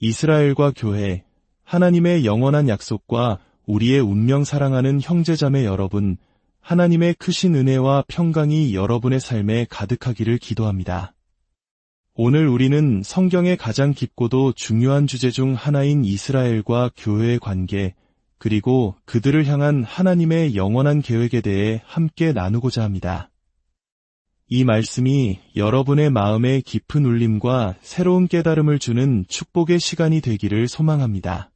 이스라엘과 교회, 하나님의 영원한 약속과 우리의 운명 사랑하는 형제자매 여러분, 하나님의 크신 은혜와 평강이 여러분의 삶에 가득하기를 기도합니다. 오늘 우리는 성경의 가장 깊고도 중요한 주제 중 하나인 이스라엘과 교회의 관계, 그리고 그들을 향한 하나님의 영원한 계획에 대해 함께 나누고자 합니다. 이 말씀이 여러분의 마음에 깊은 울림과 새로운 깨달음을 주는 축복의 시간이 되기를 소망합니다.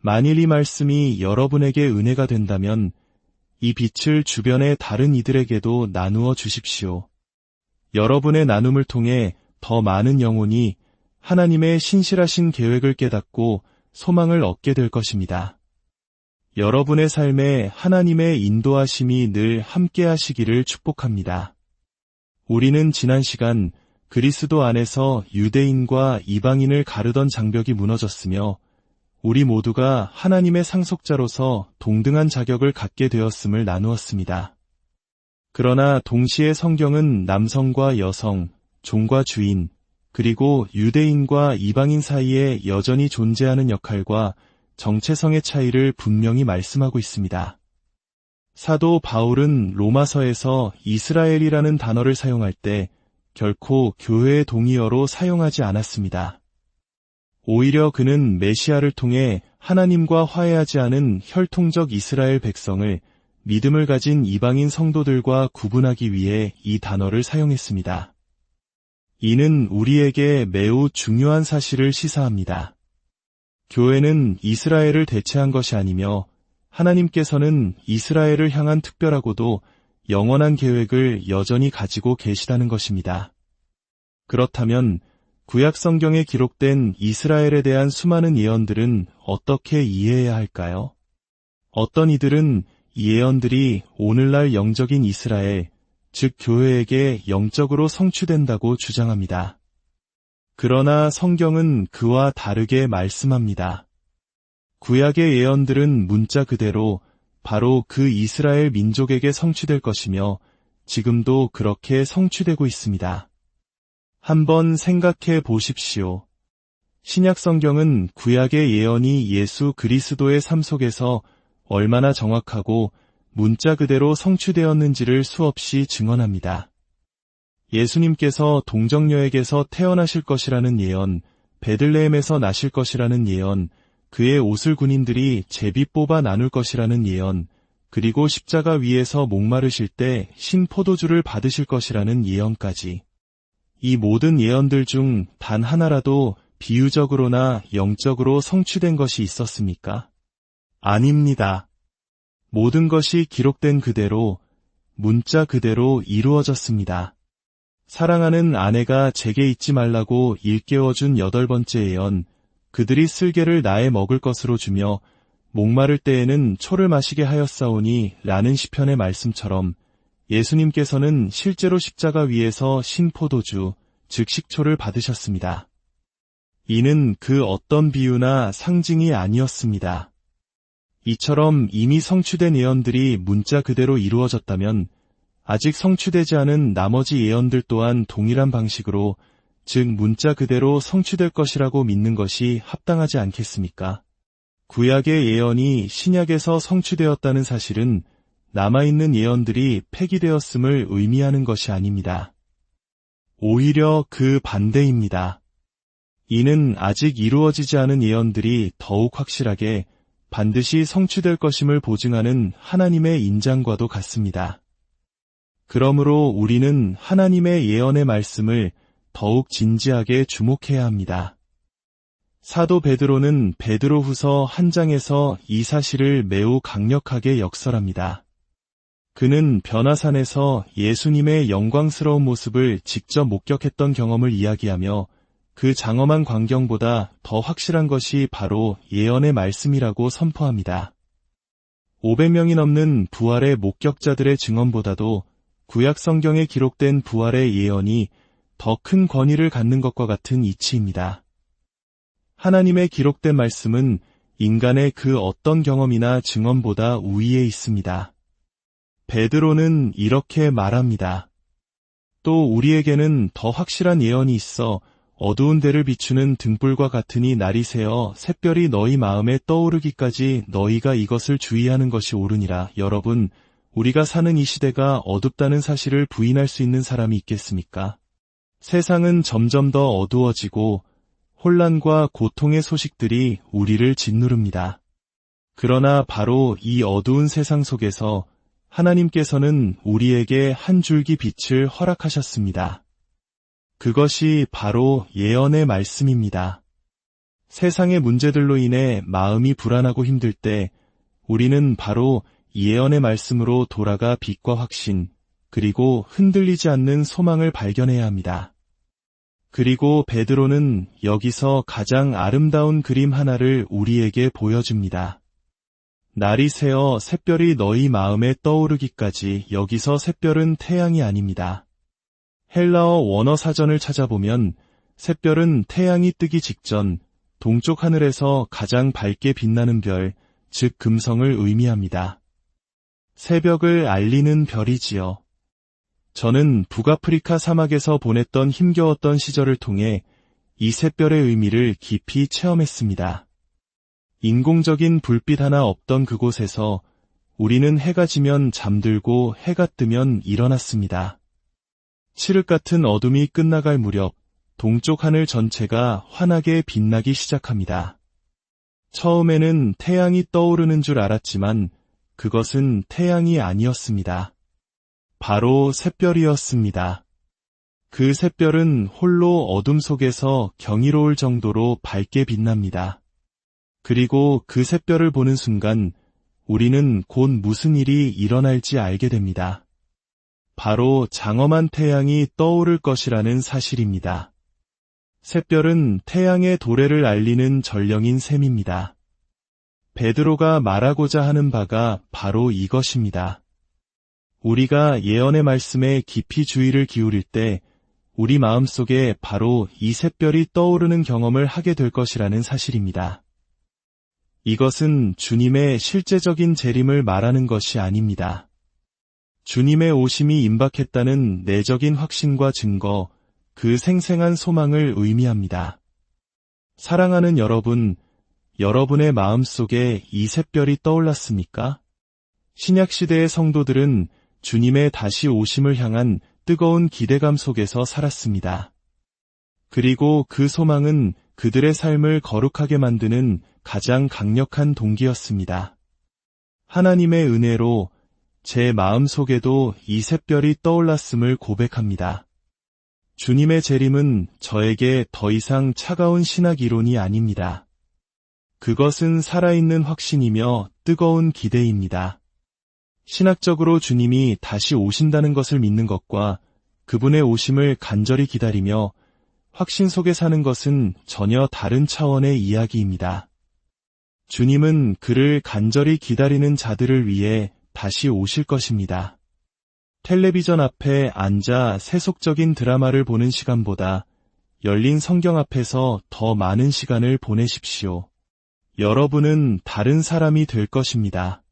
만일 이 말씀이 여러분에게 은혜가 된다면 이 빛을 주변의 다른 이들에게도 나누어 주십시오. 여러분의 나눔을 통해 더 많은 영혼이 하나님의 신실하신 계획을 깨닫고 소망을 얻게 될 것입니다. 여러분의 삶에 하나님의 인도하심이 늘 함께 하시기를 축복합니다. 우리는 지난 시간 그리스도 안에서 유대인과 이방인을 가르던 장벽이 무너졌으며 우리 모두가 하나님의 상속자로서 동등한 자격을 갖게 되었음을 나누었습니다. 그러나 동시에 성경은 남성과 여성, 종과 주인, 그리고 유대인과 이방인 사이에 여전히 존재하는 역할과 정체성의 차이를 분명히 말씀하고 있습니다. 사도 바울은 로마서에서 이스라엘이라는 단어를 사용할 때 결코 교회의 동의어로 사용하지 않았습니다. 오히려 그는 메시아를 통해 하나님과 화해하지 않은 혈통적 이스라엘 백성을 믿음을 가진 이방인 성도들과 구분하기 위해 이 단어를 사용했습니다. 이는 우리에게 매우 중요한 사실을 시사합니다. 교회는 이스라엘을 대체한 것이 아니며 하나님께서는 이스라엘을 향한 특별하고도 영원한 계획을 여전히 가지고 계시다는 것입니다. 그렇다면 구약 성경에 기록된 이스라엘에 대한 수많은 예언들은 어떻게 이해해야 할까요? 어떤 이들은 이 예언들이 오늘날 영적인 이스라엘, 즉 교회에게 영적으로 성취된다고 주장합니다. 그러나 성경은 그와 다르게 말씀합니다. 구약의 예언들은 문자 그대로 바로 그 이스라엘 민족에게 성취될 것이며 지금도 그렇게 성취되고 있습니다. 한번 생각해 보십시오. 신약 성경은 구약의 예언이 예수 그리스도의 삶 속에서 얼마나 정확하고 문자 그대로 성취되었는지를 수없이 증언합니다. 예수님께서 동정녀에게서 태어나실 것이라는 예언, 베들레헴에서 나실 것이라는 예언, 그의 옷을 군인들이 제비 뽑아 나눌 것이라는 예언, 그리고 십자가 위에서 목마르실 때 신포도주를 받으실 것이라는 예언까지. 이 모든 예언들 중 단 하나라도 비유적으로나 영적으로 성취된 것이 있었습니까? 아닙니다. 모든 것이 기록된 그대로 문자 그대로 이루어졌습니다. 사랑하는 아내가 제게 잊지 말라고 일깨워준 여덟 번째 예언, 그들이 쓸개를 나에 먹을 것으로 주며 목마를 때에는 초를 마시게 하였사오니 라는 시편의 말씀처럼 예수님께서는 실제로 십자가 위에서 신포도주, 즉 식초를 받으셨습니다. 이는 그 어떤 비유나 상징이 아니었습니다. 이처럼 이미 성취된 예언들이 문자 그대로 이루어졌다면 아직 성취되지 않은 나머지 예언들 또한 동일한 방식으로 즉 문자 그대로 성취될 것이라고 믿는 것이 합당하지 않겠습니까? 구약의 예언이 신약에서 성취되었다는 사실은 남아있는 예언들이 폐기되었음을 의미하는 것이 아닙니다. 오히려 그 반대입니다. 이는 아직 이루어지지 않은 예언들이 더욱 확실하게 반드시 성취될 것임을 보증하는 하나님의 인장과도 같습니다. 그러므로 우리는 하나님의 예언의 말씀을 더욱 진지하게 주목해야 합니다. 사도 베드로는 베드로 후서 한 장에서 이 사실을 매우 강력하게 역설합니다. 그는 변화산에서 예수님의 영광스러운 모습을 직접 목격했던 경험을 이야기하며 그 장엄한 광경보다 더 확실한 것이 바로 예언의 말씀이라고 선포합니다. 500명이 넘는 부활의 목격자들의 증언보다도 구약 성경에 기록된 부활의 예언이 더 큰 권위를 갖는 것과 같은 이치입니다. 하나님의 기록된 말씀은 인간의 그 어떤 경험이나 증언보다 우위에 있습니다. 베드로는 이렇게 말합니다. 또 우리에게는 더 확실한 예언이 있어 어두운 데를 비추는 등불과 같으니 날이 새어 샛별이 너희 마음에 떠오르기까지 너희가 이것을 주의하는 것이 옳으니라. 여러분, 우리가 사는 이 시대가 어둡다는 사실을 부인할 수 있는 사람이 있겠습니까? 세상은 점점 더 어두워지고 혼란과 고통의 소식들이 우리를 짓누릅니다. 그러나 바로 이 어두운 세상 속에서 하나님께서는 우리에게 한 줄기 빛을 허락하셨습니다. 그것이 바로 예언의 말씀입니다. 세상의 문제들로 인해 마음이 불안하고 힘들 때 우리는 바로 예언의 말씀으로 돌아가 빛과 확신, 그리고 흔들리지 않는 소망을 발견해야 합니다. 그리고 베드로는 여기서 가장 아름다운 그림 하나를 우리에게 보여줍니다. 날이 새어 샛별이 너희 마음에 떠오르기까지 여기서 샛별은 태양이 아닙니다. 헬라어 원어 사전을 찾아보면 샛별은 태양이 뜨기 직전 동쪽 하늘에서 가장 밝게 빛나는 별, 즉 금성을 의미합니다. 새벽을 알리는 별이지요. 저는 북아프리카 사막에서 보냈던 힘겨웠던 시절을 통해 이 샛별의 의미를 깊이 체험했습니다. 인공적인 불빛 하나 없던 그곳에서 우리는 해가 지면 잠들고 해가 뜨면 일어났습니다. 칠흑 같은 어둠이 끝나갈 무렵 동쪽 하늘 전체가 환하게 빛나기 시작합니다. 처음에는 태양이 떠오르는 줄 알았지만 그것은 태양이 아니었습니다. 바로 샛별이었습니다. 그 샛별은 홀로 어둠 속에서 경이로울 정도로 밝게 빛납니다. 그리고 그 샛별을 보는 순간 우리는 곧 무슨 일이 일어날지 알게 됩니다. 바로 장엄한 태양이 떠오를 것이라는 사실입니다. 샛별은 태양의 도래를 알리는 전령인 셈입니다. 베드로가 말하고자 하는 바가 바로 이것입니다. 우리가 예언의 말씀에 깊이 주의를 기울일 때 우리 마음속에 바로 이 샛별이 떠오르는 경험을 하게 될 것이라는 사실입니다. 이것은 주님의 실제적인 재림을 말하는 것이 아닙니다. 주님의 오심이 임박했다는 내적인 확신과 증거, 그 생생한 소망을 의미합니다. 사랑하는 여러분, 여러분의 마음 속에 이 샛별이 떠올랐습니까? 신약시대의 성도들은 주님의 다시 오심을 향한 뜨거운 기대감 속에서 살았습니다. 그리고 그 소망은 그들의 삶을 거룩하게 만드는 가장 강력한 동기였습니다. 하나님의 은혜로 제 마음 속에도 이 샛별이 떠올랐음을 고백합니다. 주님의 재림은 저에게 더 이상 차가운 신학 이론이 아닙니다. 그것은 살아있는 확신이며 뜨거운 기대입니다. 신학적으로 주님이 다시 오신다는 것을 믿는 것과 그분의 오심을 간절히 기다리며 확신 속에 사는 것은 전혀 다른 차원의 이야기입니다. 주님은 그를 간절히 기다리는 자들을 위해 다시 오실 것입니다. 텔레비전 앞에 앉아 세속적인 드라마를 보는 시간보다 열린 성경 앞에서 더 많은 시간을 보내십시오. 여러분은 다른 사람이 될 것입니다.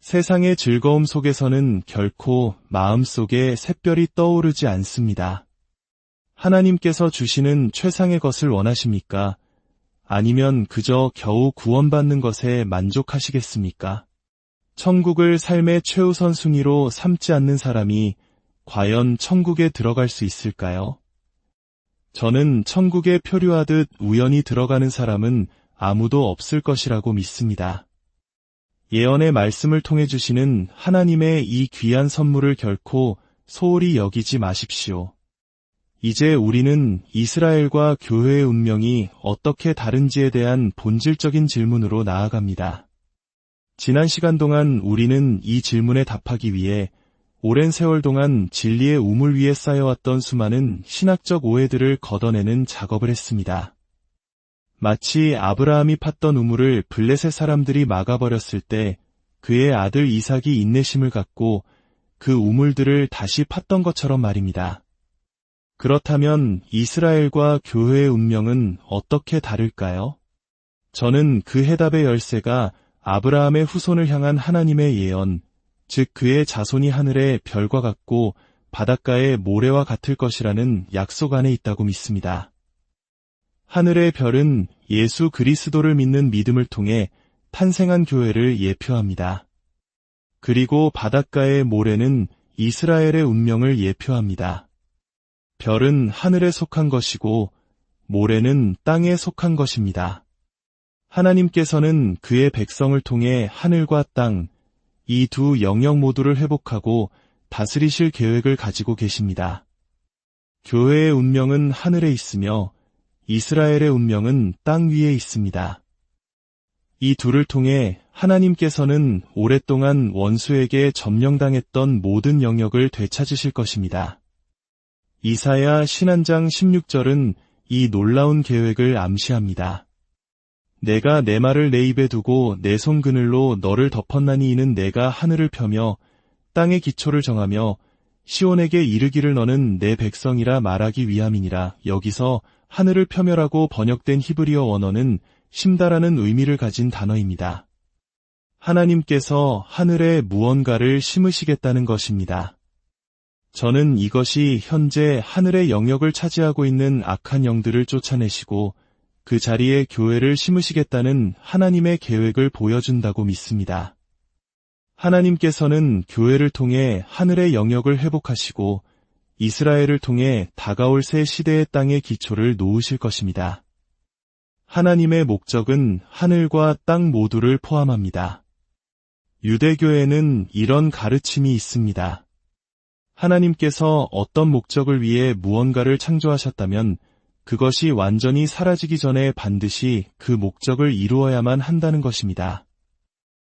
세상의 즐거움 속에서는 결코 마음속에 샛별이 떠오르지 않습니다. 하나님께서 주시는 최상의 것을 원하십니까? 아니면 그저 겨우 구원받는 것에 만족하시겠습니까? 천국을 삶의 최우선 순위로 삼지 않는 사람이 과연 천국에 들어갈 수 있을까요? 저는 천국에 표류하듯 우연히 들어가는 사람은 아무도 없을 것이라고 믿습니다. 예언의 말씀을 통해 주시는 하나님의 이 귀한 선물을 결코 소홀히 여기지 마십시오. 이제 우리는 이스라엘과 교회의 운명이 어떻게 다른지에 대한 본질적인 질문으로 나아갑니다. 지난 시간 동안 우리는 이 질문에 답하기 위해 오랜 세월 동안 진리의 우물 위에 쌓여왔던 수많은 신학적 오해들을 걷어내는 작업을 했습니다. 마치 아브라함이 팠던 우물을 블레셋 사람들이 막아버렸을 때 그의 아들 이삭이 인내심을 갖고 그 우물들을 다시 팠던 것처럼 말입니다. 그렇다면 이스라엘과 교회의 운명은 어떻게 다를까요? 저는 그 해답의 열쇠가 아브라함의 후손을 향한 하나님의 예언, 즉 그의 자손이 하늘의 별과 같고 바닷가의 모래와 같을 것이라는 약속 안에 있다고 믿습니다. 하늘의 별은 예수 그리스도를 믿는 믿음을 통해 탄생한 교회를 예표합니다. 그리고 바닷가의 모래는 이스라엘의 운명을 예표합니다. 별은 하늘에 속한 것이고 모래는 땅에 속한 것입니다. 하나님께서는 그의 백성을 통해 하늘과 땅, 이 두 영역 모두를 회복하고 다스리실 계획을 가지고 계십니다. 교회의 운명은 하늘에 있으며 이스라엘의 운명은 땅 위에 있습니다. 이 둘을 통해 하나님께서는 오랫동안 원수에게 점령당했던 모든 영역을 되찾으실 것입니다. 이사야 신한장 16절은 이 놀라운 계획을 암시합니다. 내가 내 말을 내 입에 두고 내 손 그늘로 너를 덮었나니 이는 내가 하늘을 펴며 땅의 기초를 정하며 시온에게 이르기를 너는 내 백성이라 말하기 위함이니라. 여기서 하늘을 펴며라고 번역된 히브리어 원어는 심다라는 의미를 가진 단어입니다. 하나님께서 하늘에 무언가를 심으시겠다는 것입니다. 저는 이것이 현재 하늘의 영역을 차지하고 있는 악한 영들을 쫓아내시고 그 자리에 교회를 심으시겠다는 하나님의 계획을 보여준다고 믿습니다. 하나님께서는 교회를 통해 하늘의 영역을 회복하시고 이스라엘을 통해 다가올 새 시대의 땅의 기초를 놓으실 것입니다. 하나님의 목적은 하늘과 땅 모두를 포함합니다. 유대교에는 이런 가르침이 있습니다. 하나님께서 어떤 목적을 위해 무언가를 창조하셨다면 그것이 완전히 사라지기 전에 반드시 그 목적을 이루어야만 한다는 것입니다.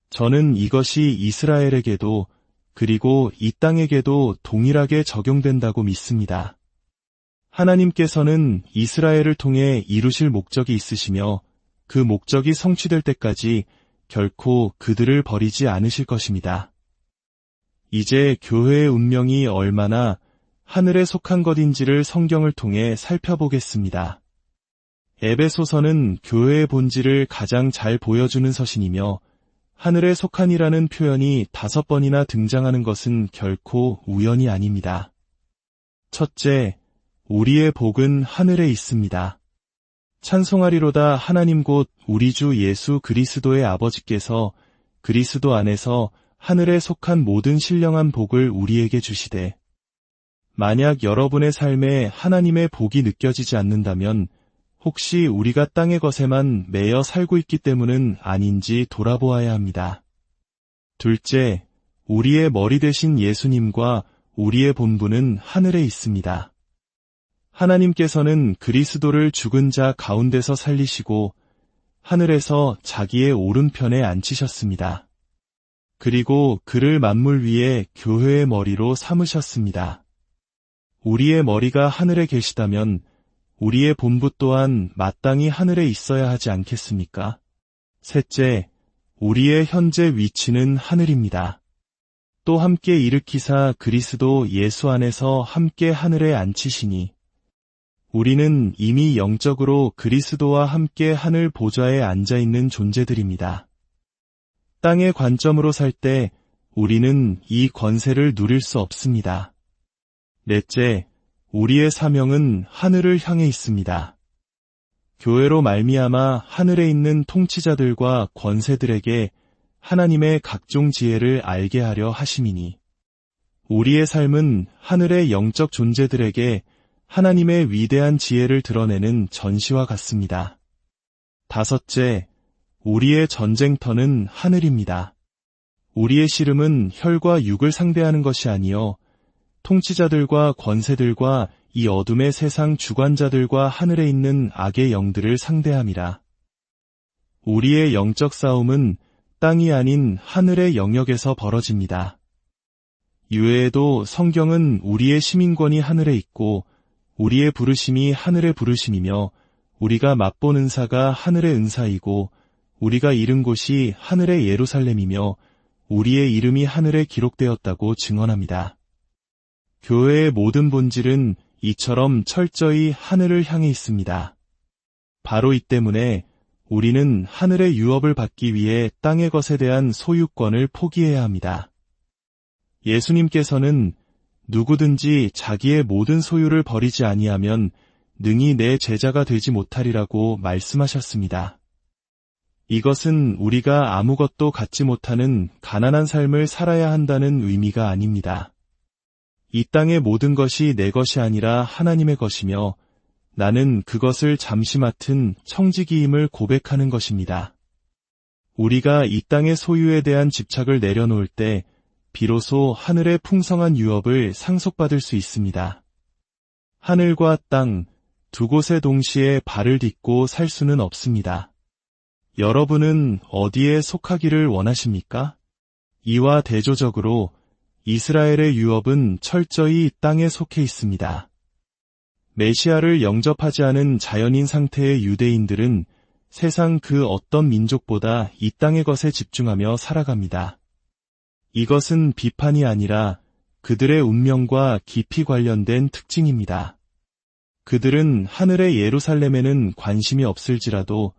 저는 이것이 이스라엘에게도 그리고 이 땅에게도 동일하게 적용된다고 믿습니다. 하나님께서는 이스라엘을 통해 이루실 목적이 있으시며 그 목적이 성취될 때까지 결코 그들을 버리지 않으실 것입니다. 이제 교회의 운명이 얼마나 하늘에 속한 것인지를 성경을 통해 살펴보겠습니다. 에베소서는 교회의 본질을 가장 잘 보여주는 서신이며 하늘에 속한이라는 표현이 다섯 번이나 등장하는 것은 결코 우연이 아닙니다. 첫째, 우리의 복은 하늘에 있습니다. 찬송하리로다 하나님 곧 우리 주 예수 그리스도의 아버지께서 그리스도 안에서 하늘에 속한 모든 신령한 복을 우리에게 주시되 만약 여러분의 삶에 하나님의 복이 느껴지지 않는다면 혹시 우리가 땅의 것에만 매여 살고 있기 때문은 아닌지 돌아보아야 합니다. 둘째, 우리의 머리 대신 예수님과 우리의 본부는 하늘에 있습니다. 하나님께서는 그리스도를 죽은 자 가운데서 살리시고 하늘에서 자기의 오른편에 앉히셨습니다. 그리고 그를 만물 위에 교회의 머리로 삼으셨습니다. 우리의 머리가 하늘에 계시다면 우리의 본부 또한 마땅히 하늘에 있어야 하지 않겠습니까? 셋째, 우리의 현재 위치는 하늘입니다. 또 함께 일으키사 그리스도 예수 안에서 함께 하늘에 앉히시니 우리는 이미 영적으로 그리스도와 함께 하늘 보좌에 앉아 있는 존재들입니다. 땅의 관점으로 살 때 우리는 이 권세를 누릴 수 없습니다. 넷째, 우리의 사명은 하늘을 향해 있습니다. 교회로 말미암아 하늘에 있는 통치자들과 권세들에게 하나님의 각종 지혜를 알게 하려 하심이니 우리의 삶은 하늘의 영적 존재들에게 하나님의 위대한 지혜를 드러내는 전시와 같습니다. 다섯째, 우리의 전쟁터는 하늘입니다. 우리의 씨름은 혈과 육을 상대하는 것이 아니요 통치자들과 권세들과 이 어둠의 세상 주관자들과 하늘에 있는 악의 영들을 상대함이라. 우리의 영적 싸움은 땅이 아닌 하늘의 영역에서 벌어집니다. 이외에도 성경은 우리의 시민권이 하늘에 있고 우리의 부르심이 하늘의 부르심이며 우리가 맛본 은사가 하늘의 은사이고 우리가 이른 곳이 하늘의 예루살렘이며 우리의 이름이 하늘에 기록되었다고 증언합니다. 교회의 모든 본질은 이처럼 철저히 하늘을 향해 있습니다. 바로 이 때문에 우리는 하늘의 유업을 받기 위해 땅의 것에 대한 소유권을 포기해야 합니다. 예수님께서는 누구든지 자기의 모든 소유를 버리지 아니하면 능히 내 제자가 되지 못하리라고 말씀하셨습니다. 이것은 우리가 아무것도 갖지 못하는 가난한 삶을 살아야 한다는 의미가 아닙니다. 이 땅의 모든 것이 내 것이 아니라 하나님의 것이며 나는 그것을 잠시 맡은 청지기임을 고백하는 것입니다. 우리가 이 땅의 소유에 대한 집착을 내려놓을 때 비로소 하늘의 풍성한 유업을 상속받을 수 있습니다. 하늘과 땅, 두 곳에 동시에 발을 딛고 살 수는 없습니다. 여러분은 어디에 속하기를 원하십니까? 이와 대조적으로 이스라엘의 유업은 철저히 땅에 속해 있습니다. 메시아를 영접하지 않은 자연인 상태의 유대인들은 세상 그 어떤 민족보다 이 땅의 것에 집중하며 살아갑니다. 이것은 비판이 아니라 그들의 운명과 깊이 관련된 특징입니다. 그들은 하늘의 예루살렘에는 관심이 없을지라도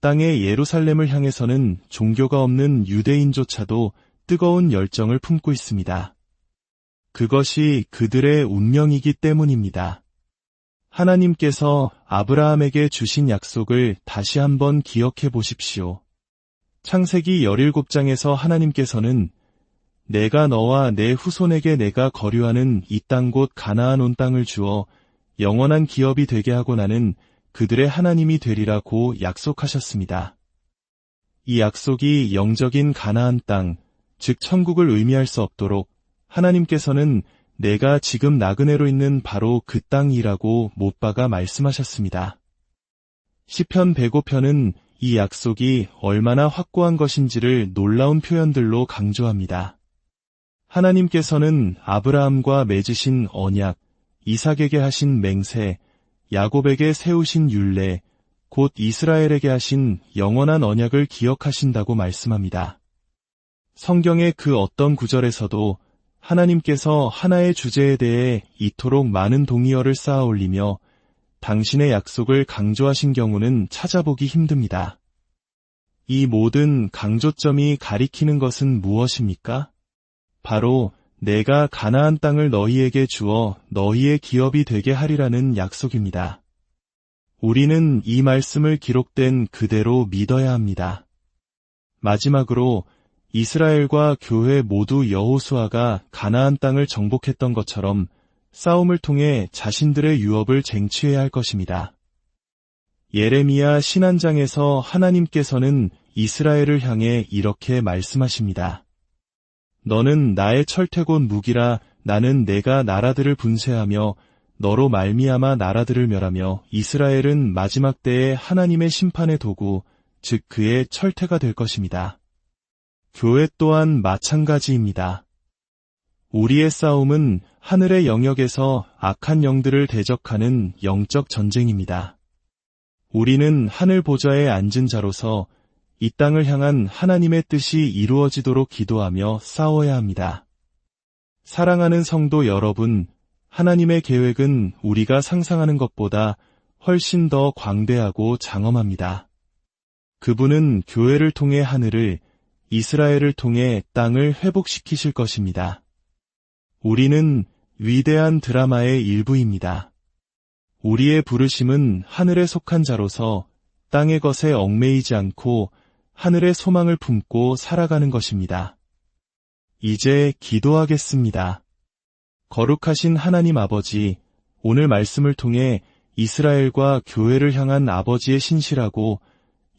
땅의 예루살렘을 향해서는 종교가 없는 유대인조차도 뜨거운 열정을 품고 있습니다. 그것이 그들의 운명이기 때문입니다. 하나님께서 아브라함에게 주신 약속을 다시 한번 기억해 보십시오. 창세기 17장에서 하나님께서는 내가 너와 내 후손에게 내가 거류하는 이 땅 곧 가나안 온 땅을 주어 영원한 기업이 되게 하고 나는 그들의 하나님이 되리라고 약속하셨습니다. 이 약속이 영적인 가나안 땅, 즉 천국을 의미할 수 없도록 하나님께서는 내가 지금 나그네로 있는 바로 그 땅이라고 못 박아 말씀하셨습니다. 시편 105편은 이 약속이 얼마나 확고한 것인지를 놀라운 표현들로 강조합니다. 하나님께서는 아브라함과 맺으신 언약, 이삭에게 하신 맹세, 야곱에게 세우신 율례, 곧 이스라엘에게 하신 영원한 언약을 기억하신다고 말씀합니다. 성경의 그 어떤 구절에서도 하나님께서 하나의 주제에 대해 이토록 많은 동의어를 쌓아 올리며 당신의 약속을 강조하신 경우는 찾아보기 힘듭니다. 이 모든 강조점이 가리키는 것은 무엇입니까? 바로 내가 가나안 땅을 너희에게 주어 너희의 기업이 되게 하리라는 약속입니다. 우리는 이 말씀을 기록된 그대로 믿어야 합니다. 마지막으로 이스라엘과 교회 모두 여호수아가 가나안 땅을 정복했던 것처럼 싸움을 통해 자신들의 유업을 쟁취해야 할 것입니다. 예레미야 신한장에서 하나님께서는 이스라엘을 향해 이렇게 말씀하십니다. 너는 나의 철퇴곤 무기라 나는 내가 나라들을 분쇄하며 너로 말미암아 나라들을 멸하며 이스라엘은 마지막 때에 하나님의 심판의 도구, 즉 그의 철퇴가 될 것입니다. 교회 또한 마찬가지입니다. 우리의 싸움은 하늘의 영역에서 악한 영들을 대적하는 영적 전쟁입니다. 우리는 하늘 보좌에 앉은 자로서 이 땅을 향한 하나님의 뜻이 이루어지도록 기도하며 싸워야 합니다. 사랑하는 성도 여러분, 하나님의 계획은 우리가 상상하는 것보다 훨씬 더 광대하고 장엄합니다. 그분은 교회를 통해 하늘을, 이스라엘을 통해 땅을 회복시키실 것입니다. 우리는 위대한 드라마의 일부입니다. 우리의 부르심은 하늘에 속한 자로서 땅의 것에 얽매이지 않고 하늘의 소망을 품고 살아가는 것입니다. 이제 기도하겠습니다. 거룩하신 하나님 아버지, 오늘 말씀을 통해 이스라엘과 교회를 향한 아버지의 신실하고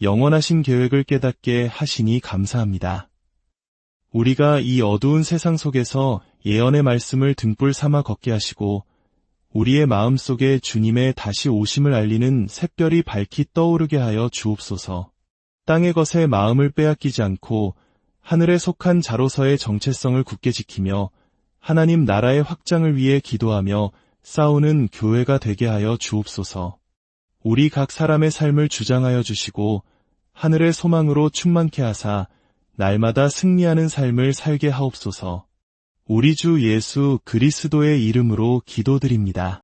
영원하신 계획을 깨닫게 하시니 감사합니다. 우리가 이 어두운 세상 속에서 예언의 말씀을 등불 삼아 걷게 하시고 우리의 마음 속에 주님의 다시 오심을 알리는 샛별이 밝히 떠오르게 하여 주옵소서. 땅의 것에 마음을 빼앗기지 않고 하늘에 속한 자로서의 정체성을 굳게 지키며 하나님 나라의 확장을 위해 기도하며 싸우는 교회가 되게 하여 주옵소서. 우리 각 사람의 삶을 주장하여 주시고 하늘의 소망으로 충만케 하사 날마다 승리하는 삶을 살게 하옵소서. 우리 주 예수 그리스도의 이름으로 기도드립니다.